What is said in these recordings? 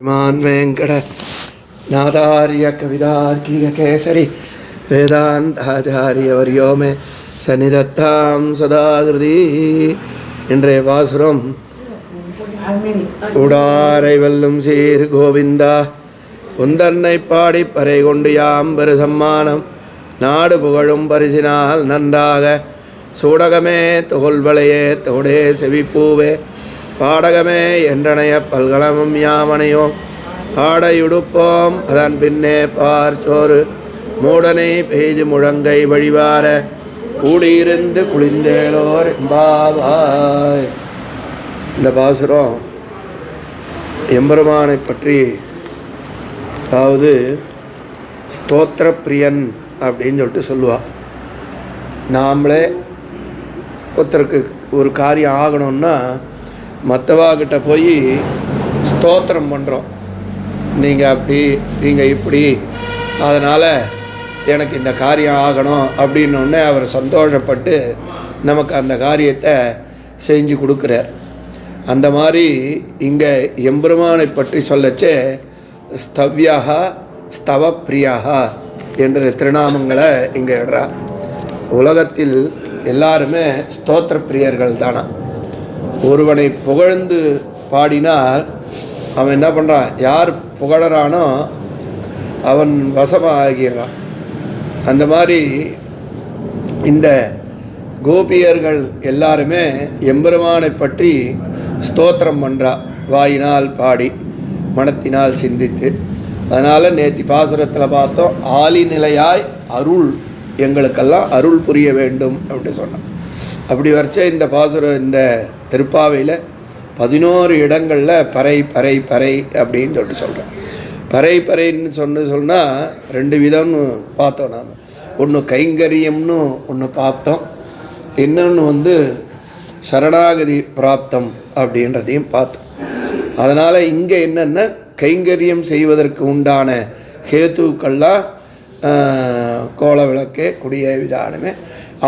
மான் வேங்கட நாதாரிய கவிதார்க்கிய கேசரி வேதாந்தாச்சாரிய வரியோமே சன்னிதத்தாம் சதாகிருதி இன்றைய பாசுரம் உடாரை வெல்லும் சீர் கோவிந்தா உந்தன்னை பாடி பறை கொண்டு யாம் பெரு சம்மானம் நாடு புகழும் பரிசினால் நன்றாக சூடகமே தோல்வளையே தோடே செவிப்பூவே பாடகமே என்றனைய பல்கலமும் யாவனையோ ஆடையுடுப்போம். அதன் பின்னே பார்ச்சோறு மூடனை பெய்து முழங்கை வழிவார கூடியிருந்து குளிந்தேலோர் பாபாய் இந்த பாசுரம் எம்பெருமானை பற்றி அதாவது ஸ்தோத்திர பிரியன் அப்படின்னு சொல்லிட்டு சொல்லுவா. நாமளே ஒருத்தருக்கு ஒரு காரியம் ஆகணும்னா மற்றவாக்கிட்ட போய் ஸ்தோத்திரம் பண்ணுறோம் நீங்கள் அப்படி நீங்கள் இப்படி. அதனால் எனக்கு இந்த காரியம் ஆகணும் அப்படின்னொடனே அவர் சந்தோஷப்பட்டு நமக்கு அந்த காரியத்தை செஞ்சு கொடுக்குறார். அந்த மாதிரி இங்கே எம்பெருமானை பற்றி சொல்லச்சே ஸ்தவ்யாகா ஸ்தவப்பிரியாகா என்ற திருநாமங்களை இங்கே இடுறா உலகத்தில் எல்லாருமே ஸ்தோத்திர பிரியர்கள் தானா ஒருவனை புகழ்ந்து பாடினால் அவன் என்ன பண்ணுறான் யார் புகழறானோ அவன் வசமாகிறான். அந்த மாதிரி இந்த கோபியர்கள் எல்லாருமே எம்பெருமானை பற்றி ஸ்தோத்திரம் பண்ணுறா வாயினால் பாடி மனத்தினால் சிந்தித்து. அதனால் நேத்தி பாசுரத்தில் பார்த்தோம் ஆலி நிலையாய் அருள் எங்களுக்கெல்லாம் அருள் புரிய வேண்டும் அப்படின்னு சொன்னான். அப்படி வரைச்ச இந்த பாசுரம் இந்த திருப்பாவையில் பதினோரு இடங்களில் பறை பறை பறை அப்படின்னு சொல்லிட்டு சொல்கிறேன் பறை பறைன்னு சொன்னு சொன்னால் ரெண்டு விதம்னு பார்த்தோம் நாம். ஒன்று கைங்கரியம்னு ஒன்று பார்த்தோம். இன்னொன்று வந்து சரணாகதி பிராப்தம் அப்படின்றதையும் பார்த்தோம். அதனால் இங்கே என்னென்ன? கைங்கரியம் செய்வதற்கு உண்டான ஹேத்துக்கள்லாம் கோல விளக்கே குடிய விதானமே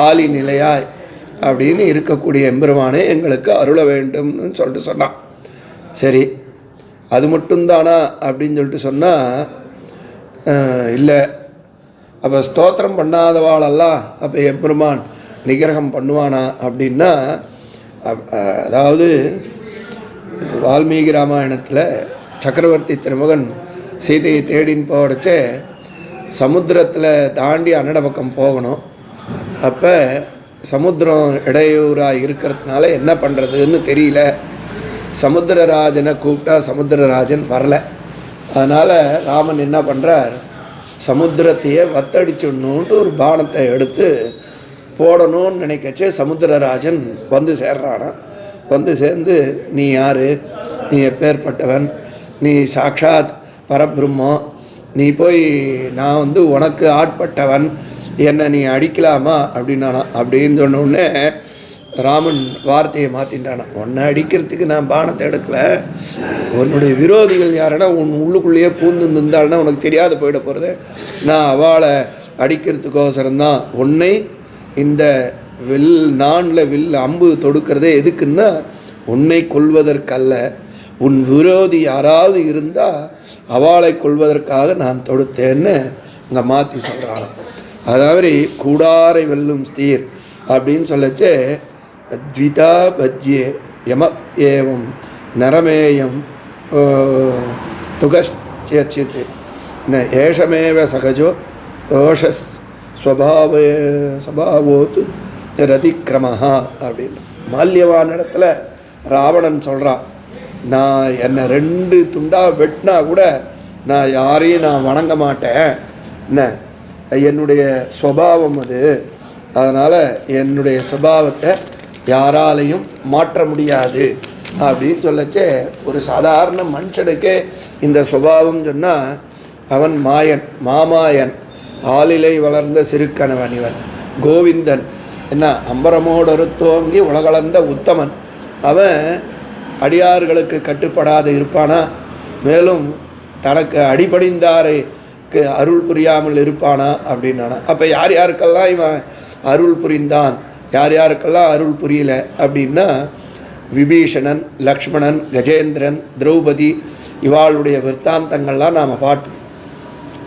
ஆலி நிலையாக அப்படின்னு இருக்கக்கூடிய எம்பெருமானே எங்களுக்கு அருள வேண்டும்னு சொல்லிட்டு சொன்னான். சரி அது மட்டும்தானா அப்படின்னு சொல்லிட்டு சொன்னால் இல்லை. அப்போ ஸ்தோத்திரம் பண்ணாதவாளெல்லாம் அப்போ எம்பெருமான் நிகிரகம் பண்ணுவானா அப்படின்னா அதாவது வால்மீகி ராமாயணத்தில் சக்கரவர்த்தி திருமகன் சீதையை தேடின்னு போடச்சே சமுத்திரத்தில் தாண்டி அன்னட பக்கம் போகணும். அப்போ சமுத்திரம் இடையூறாக இருக்கிறதுனால என்ன பண்ணுறதுன்னு தெரியல. சமுத்திரராஜனை கூப்பிட்டா சமுத்திரராஜன் வரல. அதனால் ராமன் என்ன பண்ணுறார் சமுத்திரத்தையே வத்தடிச்சிடணுன்ட்டு ஒரு பானத்தை எடுத்து போடணும்னு நினைக்கச்சே சமுத்திரராஜன் வந்து சேர்றானா வந்து சேர்ந்து நீ யார்? நீ எப்பேற்பட்டவன் நீ சாட்சாத் பரபிரம்மம் நீ போய் நான் வந்து உனக்கு ஆட்பட்டவன்? என்னை நீ அடிக்கலாமா? அப்படின்னானா அப்படின்னு சொன்னோடனே ராமன் வார்த்தையை மாற்றின்றானா உன்னை அடிக்கிறதுக்கு நான் பானத்தை எடுக்கல. உன்னுடைய விரோதிகள் யாருன்னா உன் உள்ளுக்குள்ளேயே பூந்து நின்றாள்னா உனக்கு தெரியாத போயிட போகிறது நான் அவளை அடிக்கிறதுக்கோசரம்தான். உன்னை இந்த வில் நானில் வில் அம்பு தொடுக்கிறதே எதுக்குன்னா உன்னை கொள்வதற்கல்ல உன் விரோதி யாராவது இருந்தால் அவளை கொள்வதற்காக நான் தொடுத்தேன்னு இங்கே மாற்றி சொல்கிறாங்க அதாவது கூடாரை வெல்லும் ஸ்தீர் அப்படின்னு சொல்லச்சே த்விதா பஜ்யே யம ஏவம் நரமேயம் துகச்சித் ந ஏஷமேவ சகஜோ தோஷஸ் ஸ்வபாவ சபாவோத்து ரதிக்கிரமஹா அப்படின்னு. மால்யவான இடத்துல ராவணன் சொல்கிறான் நான் என்னை ரெண்டு துண்டாக வெட்டினா கூட நான் யாரையும் நான் வணங்க மாட்டேன். என்ன என்னுடைய ஸ்வபாவம் அது. அதனால் என்னுடைய சுபாவத்தை யாராலையும் மாற்ற முடியாது அப்படின்னு சொல்லச்சே ஒரு சாதாரண மனுஷனுக்கே இந்த சுபாவம் சொன்னால் அவன் மாயன் மாமாயன் ஆளிலை வளர்ந்த சிறுக்கணவன் இவன் கோவிந்தன். என்ன அம்பரமோடொரு தோங்கி உலகளந்த உத்தமன். அவன் அடியார்களுக்கு கட்டுப்படாது இருப்பானா? மேலும் தனக்கு அடிபடிந்தாருக்கு அருள் புரியாமல் இருப்பானா? அப்படின்னானா. அப்போ யார் யாருக்கெல்லாம் இவன் அருள் புரிந்தான்? யார் யாருக்கெல்லாம் அருள் புரியல? அப்படின்னா விபீஷணன் லக்ஷ்மணன் கஜேந்திரன் திரௌபதி இவாளுடைய விற்த்தாந்தங்கள்லாம் நாம் பாட்டு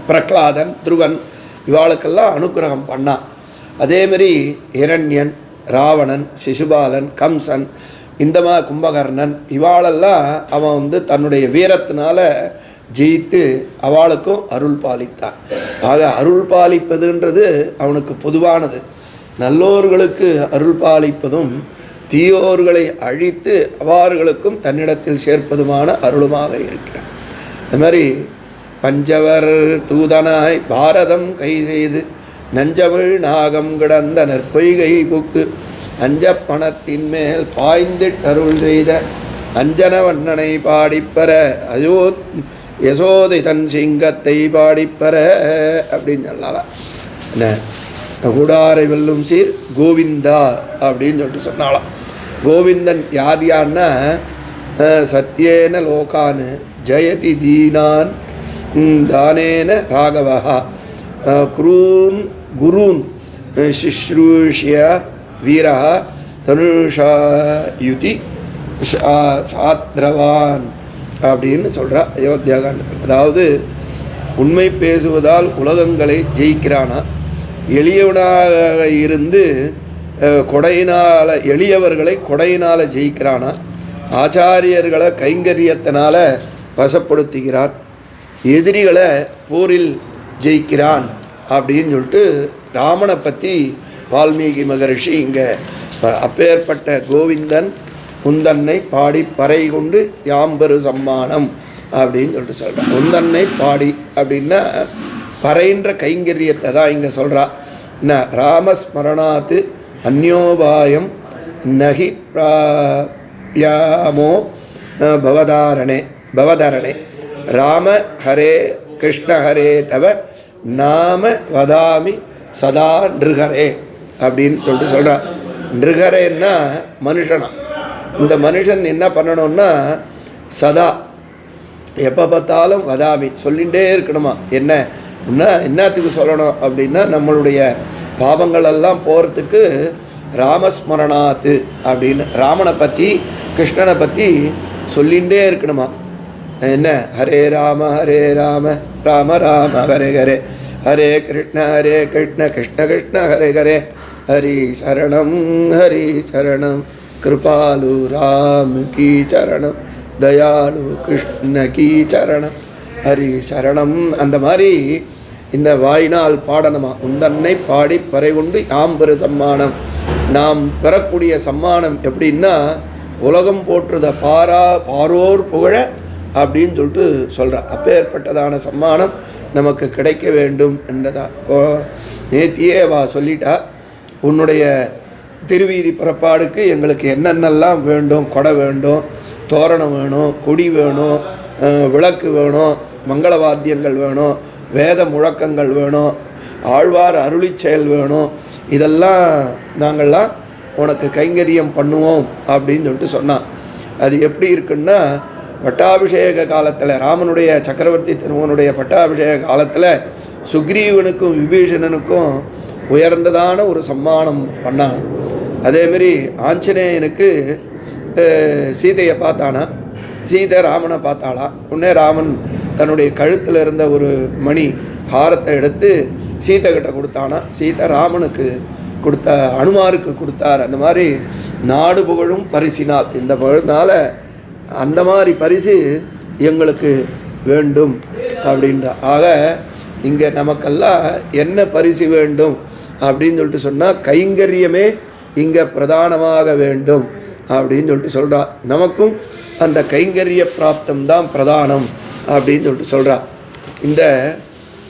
பிரகலாதன் துருவன் இவாளுக்கெல்லாம் அனுக்கிரகம் பண்ணான் அதேமாரி இரண்யன் ராவணன் சிசுபாலன் கம்சன் இந்த மா கும்பகர்ணன் இவாளெல்லாம் அவன் வந்து தன்னுடைய வீரத்தினால ஜெயித்து அவளுக்கும் அருள் பாலித்தான். ஆக அருள் பாலிப்பதுன்றது அவனுக்கு பொதுவானது. நல்லோர்களுக்கு அருள் பாலிப்பதும் தீயோர்களை அழித்து அவார்களுக்கும் தன்னிடத்தில் சேர்ப்பதுமான அருளுமாக இருக்கிறான். அது மாதிரி பஞ்சவர் தூதனாய் பாரதம் கை செய்து நஞ்சமிழ் நாகம் கிடந்த நற்பொய்கை புக்கு அஞ்ச பணத்தின் மேல் பாய்ந்திட்டருள் செய்த அஞ்சன வண்ணனை பாடிப்பெற அயோத் யசோதை தன் சிங்கத்தை பாடிப்பற அப்படின்னு சொல்லலாம் என்ன? கூடாரை வெல்லும் சீர் கோவிந்தா அப்படின்னு சொல்லிட்டு சொன்னாலாம் கோவிந்தன் யார் யார்னா அஹ், சத்யேன லோகான் ஜெயதி தீனான் தானேன ராகவா குரூன் குரூன் அஹ், வீரா தனுஷாயுதி யுதி சாத்ரவான். அப்படின்னு சொல்கிறா அயோத்தியா அதாவது உண்மை பேசுவதால் உலகங்களை ஜெயிக்கிறானா? எளியவனாக இருந்து கொடையினால் எளியவர்களை கொடையினால் ஜெயிக்கிறானா? ஆச்சாரியர்களை கைங்கரியத்தினால் வசப்படுத்துகிறான். எதிரிகளை போரில் ஜெயிக்கிறான் அப்படின்னு சொல்லிட்டு ராமனை பற்றி வால்மீகி மகரிஷி இங்கே அப்பேற்பட்ட கோவிந்தன் உந்தன்னை பாடி பறை கொண்டு யாம்பெரு சம்மானம் அப்படின்னு சொல்லிட்டு சொல்கிறான் உந்தன்னை பாடி அப்படின்னா பறைன்ற கைங்கரியத்தை தான் இங்கே சொல்கிறா என்ன? ராமஸ்மரணாத்து அந்யோபாயம் நகி பிராயாமோ பவதாரணே பவதாரணே பவதரணே. ராம ஹரே கிருஷ்ண ஹரே தவ நாம வதாமி சதா நிருகரே அப்படின்னு சொல்லிட்டு சொல்கிறார் நிருகரேன்னா மனுஷனா. இந்த மனுஷன் என்ன பண்ணணும்னா சதா. எப்போ பார்த்தாலும் வதாமி சொல்லிகிட்டே இருக்கணுமா? என்ன? என்ன என்னத்துக்கு சொல்லணும் அப்படின்னா நம்மளுடைய பாவங்களெல்லாம் போகிறதுக்கு ராமஸ்மரணாத்து அப்படின்னு ராமனை பற்றி கிருஷ்ணனை பற்றி சொல்லிகிட்டே இருக்கணுமா? என்ன? ஹரே ராம ஹரே ராம ராம ராம ஹரே ஹரே. ஹரே கிருஷ்ண ஹரே கிருஷ்ண கிருஷ்ண கிருஷ்ண ஹரே ஹரே. ஹரி சரணம் ஹரி சரணம். கிருபாலு राम கீ சரணம் தயாளு கிருஷ்ண கீ சரணம் ஹரி சரணம். அந்த மாதிரி இந்த வாயினால் பாடணுமா? உந்தன்னை பாடி பறை கொண்டு யாம் பெரு சம்மானம். நாம் பெறக்கூடிய சம்மானம் எப்படின்னா உலகம் போற்றுத பாரா பாரோர் புகழ அப்படின்னு சொல்லிட்டு சொல்கிறா அப்பேற்பட்டதான சம்மானம் நமக்கு கிடைக்க வேண்டும் என்றதான். நேத்தியே வா சொல்லிட்டா. உன்னுடைய திருவீதி புறப்பாடுக்கு எங்களுக்கு என்னென்னலாம் வேண்டும் கொடை வேண்டும் தோரணம் வேணும் கொடி வேணும் விளக்கு வேணும் மங்கள வாத்தியங்கள் வேணும் வேத முழக்கங்கள் வேணும் ஆழ்வார் அருளி செயல் வேணும் இதெல்லாம் நாங்கள்லாம் உனக்கு கைங்கரியம் பண்ணுவோம் அப்படின்னு சொல்லிட்டு சொன்னான். அது எப்படி இருக்குன்னா பட்டாபிஷேக காலத்தில் ராமனுடைய சக்கரவர்த்தி திருமனுடைய பட்டாபிஷேக காலத்தில் சுக்ரீவனுக்கும் விபீஷணனுக்கும் உயர்ந்ததான ஒரு சம்மானம் பண்ணான். அதேமாரி ஆஞ்சநேயனுக்கு சீதையை பார்த்தானா? சீதை ராமனை பார்த்தாளா? உடனே ராமன் தன்னுடைய கழுத்தில் இருந்த ஒரு மணி ஹாரத்தை எடுத்து சீதை கிட்ட கொடுத்தானா? சீதை ராமனுக்கு கொடுத்த அனுமாருக்கு கொடுத்தார். அந்த மாதிரி நாடு புகழும் பரிசினால். இந்த புகழ்னால அந்த மாதிரி பரிசு எங்களுக்கு வேண்டும் அப்படின்ற. ஆக இங்கே நமக்கெல்லாம் என்ன பரிசு வேண்டும் அப்படின்னு சொல்லிட்டு சொன்னால் கைங்கரியமே இங்கே பிரதானமாக வேண்டும் அப்படின்னு சொல்லிட்டு சொல்கிறா நமக்கும் அந்த கைங்கரிய பிராப்தம் தான் பிரதானம் அப்படின்னு சொல்லிட்டு சொல்கிறா இந்த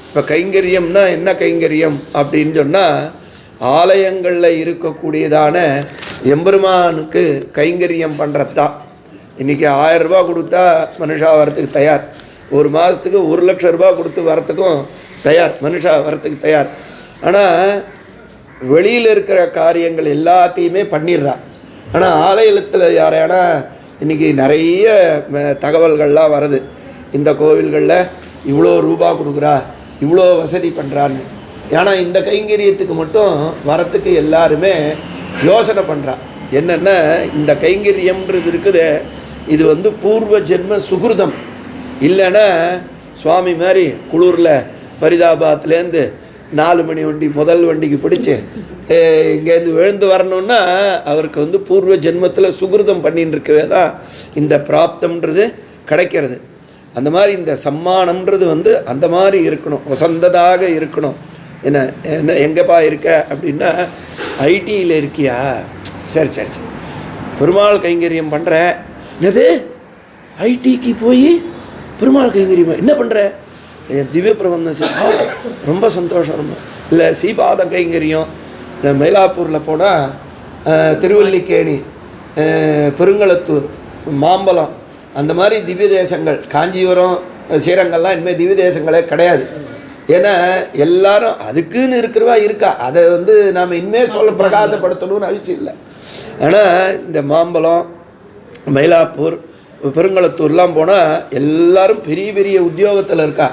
இப்போ கைங்கரியம்னா என்ன கைங்கரியம் அப்படின்னு சொன்னால் ஆலயங்களில் இருக்கக்கூடியதான எம்பெருமானுக்கு கைங்கரியம் பண்ணுறதான் இன்றைக்கி ஆயிரம் கொடுத்தா மனுஷா வரத்துக்கு தயார். ஒரு மாதத்துக்கு ஒரு லட்சம் ரூபா கொடுத்து வரத்துக்கும் தயார். மனுஷா வரத்துக்கு தயார். ஆனால் வெளியில் இருக்கிற காரியங்கள் எல்லாத்தையுமே பண்ணிடுறான். ஆனால் ஆலயத்தில் யாரையானா இன்றைக்கி நிறைய தகவல்கள்லாம் வருது. இந்த கோவில்களில் இவ்வளோ ரூபா கொடுக்குறா இவ்வளோ வசதி பண்ணுறான்னு ஏன்னா இந்த கைங்கரியத்துக்கு மட்டும் வரத்துக்கு எல்லாருமே யோசனை பண்ணுறா என்னென்னா இந்த கைங்கரியம்ன்றது இருக்குது இது வந்து பூர்வ ஜென்ம சுகிருதம். இல்லைன்னா சுவாமி மாதிரி குளூரில் ஃபரிதாபாத்லேருந்து நாலு மணி வண்டி முதல் வண்டிக்கு பிடிச்சி இங்கேருந்து விழுந்து வரணும்னா அவருக்கு வந்து பூர்வ ஜென்மத்தில் சுகிருதம் பண்ணின்னு இருக்கவே தான் இந்த பிராப்தம்ன்றது கிடைக்கிறது. அந்த மாதிரி இந்த சம்மானம்ன்றது வந்து அந்த மாதிரி இருக்கணும் வசந்ததாக இருக்கணும். என்ன என்ன எங்கேப்பா இருக்க அப்படின்னா ஐடியில் இருக்கியா? சரி சரி சரி. பெருமாள் கைங்கரியம் பண்ணுறேன் என்னது? ஐடிக்கு போய் பெருமாள் கைங்கரியம் என்ன பண்ணுற என் திவ்ய பிரபந்தம் செய்- ரொம்ப சந்தோஷம் ரொம்ப. இல்லை சீபாத கைங்கரியம் மயிலாப்பூரில் போனால் திருவல்லிக்கேணி பெருங்களத்தூர் மாம்பலம் அந்த மாதிரி திவ்ய தேசங்கள் காஞ்சிபுரம் ஸ்ரீரங்கம்லாம் இனிமேல் திவ்ய தேசங்களே கிடையாது. ஏன்னா எல்லாரும் அதுக்குன்னு இருக்கிறவா இருக்கா? அதை வந்து நாம் இனிமேல் சொல்ல பிரகாசப்படுத்தணும்னு அவசியம் இல்லை. ஆனால் இந்த மாம்பலம் மயிலாப்பூர் பெருங்களத்தூர்லாம் போனால் எல்லாரும் பெரிய பெரிய உத்தியோகத்தில் இருக்கா?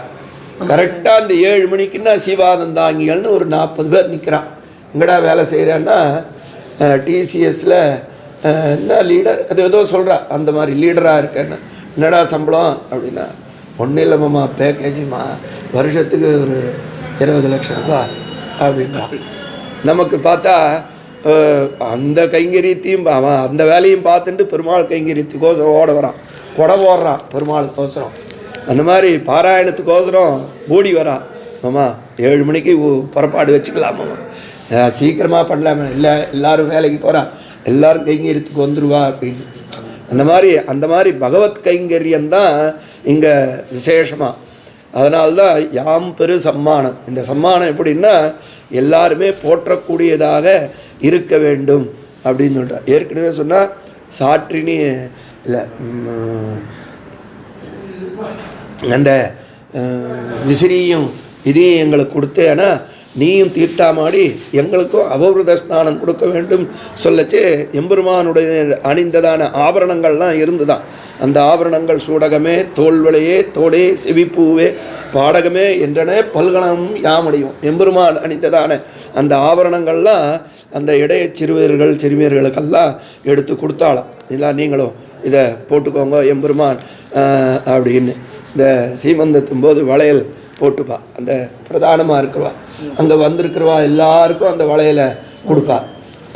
கரெக்டாக அந்த ஏழு மணிக்குன்னா சிவானந்தாங்கிகள்னு ஒரு நாற்பது பேர் நிற்கிறான் எங்கடா வேலை செய்கிறேன்னா டிசிஎஸில் என்ன லீடர் அது ஏதோ சொல்கிறா அந்த மாதிரி லீடராக இருக்கேன்னு. என்னடா சம்பளம்? அப்படின்னா ஒன்றும் இல்லைம்மா பேக்கேஜுமா வருஷத்துக்கு ஒரு இருபது லட்சம் ரூபா அப்படின்றான் நமக்கு பார்த்தா அந்த கைங்கரியத்தையும் பா- அவன் அந்த வேலையும் பார்த்துட்டு பெருமாள் கைங்கரியத்துக்கோசம் ஓட வரான். கொடை போடுறான் பெருமாளுக்கோசரம். அந்த மாதிரி பாராயணத்துக்கோசரம் ஓடி வரான் மாமா ஏழு மணிக்கு புறப்பாடு வச்சுக்கலாம் மாமா. சீக்கிரமாக பண்ணலாமா. இல்லை எல்லாரும் வேலைக்கு போகிறா எல்லோரும் கைங்கரியத்துக்கு வந்துடுவா அப்படின்னு. அந்த மாதிரி அந்த மாதிரி பகவத் கைங்கரியம் தான் இங்கே விசேஷமாக அதனால்தான் யாம் பெரு சம்மானம். இந்த சம்மானம் எப்படின்னா எல்லாருமே போற்றக்கூடியதாக இருக்க வேண்டும் அப்படின்னு சொல்கிறார் ஏற்கனவே சொன்னால் சாற்றினி இல்லை அந்த விசிறியும் இதையும் எங்களுக்கு கொடுத்தேன்னா நீயும் தீர்த்தாமாடி எங்களுக்கும் அபவிரத ஸ்நானம் கொடுக்க வேண்டும் சொல்லச்சு எம்பெருமானுடைய அணிந்ததான ஆபரணங்கள்லாம் இருந்துதான். அந்த ஆபரணங்கள் சூடகமே தோல்வளையே தோடே செவிப்பூவே பாடகமே என்றன பல்கணம் யாமடையும். எம்பெருமான் அணிந்ததான அந்த ஆபரணங்கள்லாம் அந்த இடைய சிறுவர்கள் சிறுமியர்களுக்கெல்லாம் எடுத்து கொடுத்தாலாம் இதெல்லாம் நீங்களும் இதை போட்டுக்கோங்க எம்பெருமான் அப்படின்னு. இந்த சீமந்தத்தும் போது வளையல் போட்டுப்பா. அந்த பிரதானமாக இருக்கிறவா. அங்கே வந்திருக்கிறவா எல்லாருக்கும் அந்த வளையலை கொடுப்பா.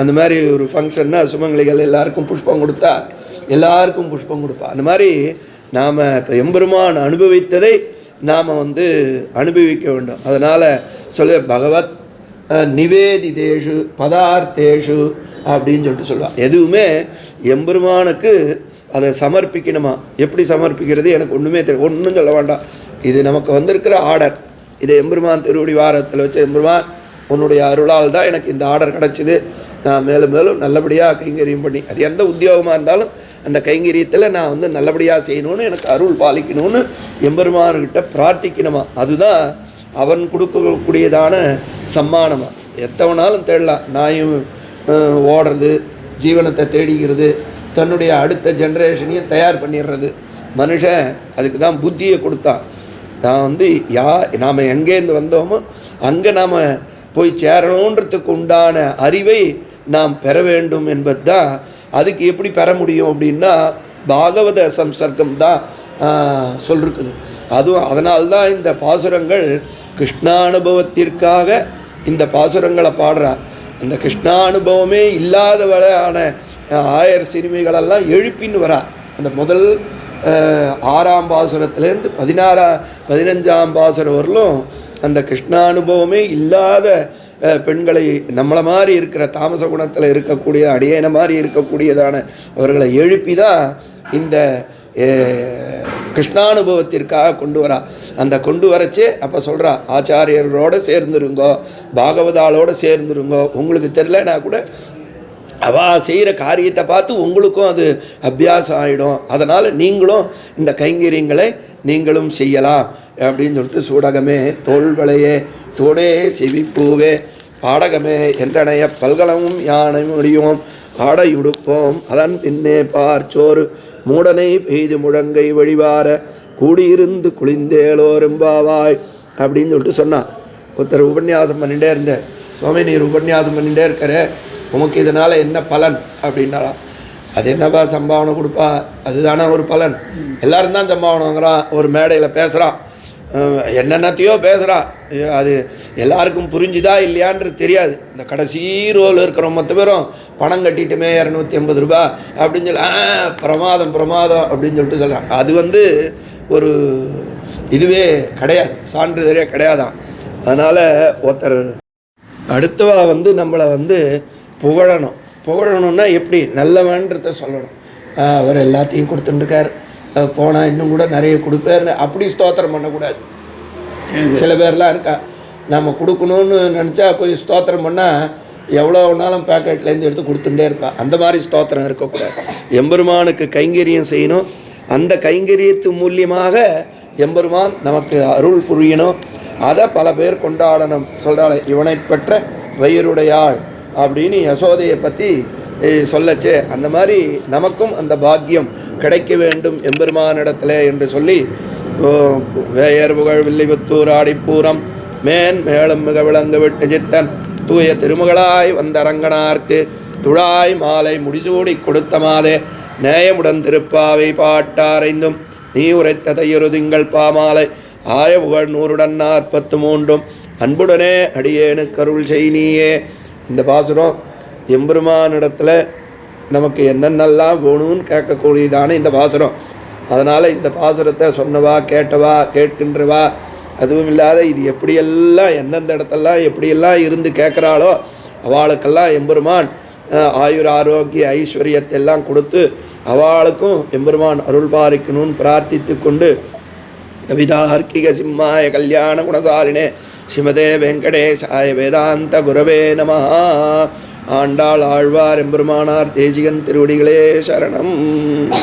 அந்த மாதிரி ஒரு ஃபங்க்ஷன்னா சுமங்கலிகள் எல்லாருக்கும் புஷ்பம் கொடுத்தா எல்லாருக்கும் புஷ்பம் கொடுப்பா. அந்த மாதிரி நாம் இப்போ எம்பெருமான் அனுபவித்ததை நாம் வந்து அனுபவிக்க வேண்டும். அதனால் சொல்ல பகவத் நிவேதிதேஷு பதார்த்தேஷு அப்படின்னு சொல்லிட்டு சொல்லுவாள் எதுவுமே எம்பெருமானுக்கு அதை சமர்ப்பிக்கணுமா? எப்படி சமர்ப்பிக்கிறது? எனக்கு ஒன்றுமே தெரியும் ஒன்றும் சொல்ல வேண்டாம். இது நமக்கு வந்திருக்கிற ஆர்டர். இது எம்பெருமான் திருவடி வாரத்தில் வச்சு எம்பெருமான் உன்னுடைய அருளால் தான் எனக்கு இந்த ஆர்டர் கிடச்சிது. நான் மேலும் மேலும் நல்லபடியாக கைங்கரியம் பண்ணி அது எந்த உத்தியோகமாக இருந்தாலும் அந்த கைங்கரியத்தில் நான் வந்து நல்லபடியாக செய்யணும்னு எனக்கு அருள் பாலிக்கணும்னு எம்பெருமான்கிட்ட பிரார்த்திக்கணுமா? அதுதான் அவன் கொடுக்கக்கூடியதான சம்மானமாக எத்தவனாலும் தேடலாம். நாயும் ஓடுறது ஜீவனத்தை தேடிக்கிறது தன்னுடைய அடுத்த ஜென்ரேஷனையும் தயார் பண்ணிடுறது. மனுஷன் அதுக்கு தான் புத்தியை கொடுத்தான். நான் வந்து யா நாம் எங்கேருந்து வந்தோமோ அங்கே நாம் போய் சேரணுன்றதுக்கு உண்டான அறிவை நாம் பெற வேண்டும் என்பது தான் அதுக்கு எப்படி பெற முடியும் அப்படின்னா பாகவத சம்சர்க்கம் தான் சொல்லிருக்குது. அதுவும் அதனால்தான் இந்த பாசுரங்கள் கிருஷ்ணானுபவத்திற்காக இந்த பாசுரங்களை பாடுறா. அந்த கிருஷ்ணானுபவமே இல்லாதவரான ஆயர் சிறுமிகளெல்லாம் எழுப்பின்னு வரா அந்த முதல் ஆறாம் பாசுரத்துலேருந்து பதினாறாம் பதினஞ்சாம் பாசுரம் வரலும் அந்த கிருஷ்ணானுபவமே இல்லாத பெண்களை நம்மளை மாதிரி இருக்கிற தாமச குணத்தில் இருக்கக்கூடிய அடியேன மாதிரி இருக்கக்கூடியதான அவர்களை எழுப்பி தான் இந்த கிருஷ்ணானுபவத்திற்காக கொண்டு வரா. அந்த கொண்டு வரச்சே அப்போ சொல்கிறா ஆச்சாரியரோடு சேர்ந்துருங்கோ பாகவதாலோடு சேர்ந்துருங்கோ உங்களுக்கு தெரிலனா கூட அவள் செய்கிற காரியத்தை பார்த்து உங்களுக்கும் அது அபியாசம் ஆகிடும் அதனால் நீங்களும் இந்த கைங்கரியங்களை நீங்களும் செய்யலாம் அப்படின்னு சொல்லிட்டு சூடகமே தோல்வளையே தோடே செவிப்பூவே பாடகமே என்றனைய பல்கலமும் யானை முடியும் பாடையுடுப்போம் அதன் பின்னே பார்ச்சோறு மூடனை பெய்து முழங்கை வழிவார கூடியிருந்து குளிந்தேலோரும்பாவாய் அப்படின்னு சொல்லிட்டு சொன்னான். ஒருத்தர் உபன்யாசம் பண்ணிகிட்டே இருந்தார். சுவாமி நீர் உபன்யாசம் பண்ணிகிட்டே இருக்கிற உமக்கு இதனால் என்ன பலன்? அப்படின்னாலாம் அது என்னப்பா சம்பாவனை கொடுப்பா? அதுதானே ஒரு பலன். எல்லாரும் தான் சம்பாவனை வாங்குகிறான் ஒரு மேடையில் பேசுகிறான் என்னென்னத்தையோ பேசுகிறான் அது எல்லாருக்கும் புரிஞ்சுதா இல்லையான்றது தெரியாது. இந்த கடைசி ரோல் இருக்கிற மொத்த பேரும் பணம் கட்டிட்டுமே இரநூத்தி ஐம்பது ரூபாய் அப்படின்னு சொல்லி "ஆ, பிரமாதம் பிரமாதம் அப்படின்னு சொல்லிட்டு சொல்கிறான் அது வந்து ஒரு இதுவே கிடையாது. சான்றிதழே கிடையாதான். அதனால் ஒருத்தர் அடுத்தவா வந்து நம்மளை வந்து புகழணும். புகழணும்னா எப்படி? நல்லவன்றத சொல்லணும். அவர் எல்லாத்தையும் கொடுத்துட்டுருக்கார். போனால் இன்னும் கூட நிறைய கொடுப்பாருன்னு அப்படி ஸ்தோத்திரம் பண்ணக்கூடாது. சில பேர்லாம் இருக்கா நம்ம கொடுக்கணும்னு நினச்சா போய் ஸ்தோத்திரம் பண்ணால் எவ்வளோ வேணாலும் பேக்கெட்லேருந்து எடுத்து கொடுத்துட்டே இருப்பா. அந்த மாதிரி ஸ்தோத்திரம் இருக்கக்கூடாது. எம்பெருமானுக்கு கைங்கரியம் செய்யணும். அந்த கைங்கரியத்து மூலியமாக எம்பெருமான் நமக்கு அருள் புரியணும். அதை பல பேர் கொண்டாடணும். சொல்கிறாள் இவனை பெற்ற வயிறுடையாள். அப்படின்னு யசோதையை பற்றி சொல்லச்சே. அந்த மாதிரி நமக்கும் அந்த பாக்கியம் கிடைக்க வேண்டும் எம்பெருமானிடத்தில் என்று சொல்லி வேயர் புகழ் வில்லிபுத்தூர் ஆடிப்பூரம் மேன் மேலும் மிக விளங்கு விட்டு சித்தன் தூய திருமகளாய் வந்த அரங்கனார்க்கு துழாய் மாலை முடிசூடி கொடுத்த மாதே நேயமுடன் திருப்பாவை பாட்டாரைந்தும் நீ உரைத்த தையொரு திங்கள் பாமாலை ஆய புகழ் நூறுடன் நாற்பத்து மூன்றும் அன்புடனே அடியேனு கருள் செய் நீயே இந்த பாசுரம் எம்பெருமானிடத்தில் நமக்கு என்னென்னலாம் வேணும்னு கேட்கக்கூடியதான இந்த பாசுரம். அதனால் இந்த பாசுரத்தை சொன்னவா கேட்டவா கேட்கின்றவா அதுவும் இல்லாத இது எப்படியெல்லாம் எந்தெந்த இடத்தெல்லாம் எப்படியெல்லாம் இருந்து கேட்குறாளோ அவளுக்கெல்லாம் எம்பெருமான் ஆயுர் ஆரோக்கிய ஐஸ்வர்யத்தை எல்லாம் கொடுத்து அவளுக்கும் எம்பெருமான் அருள் பாரிக்கணும்னு பிரார்த்தித்து கொண்டு கவிதார்க்கிக சிம்மாய கல்யாண குணசாலினே ஸ்ரீமதே வெங்கடேசாய வேதாந்த குரவே நம. ஆண்டாள் ஆழ்வார் எம்பெருமானார் தேசிகன் திருவடிகளே சரணம்.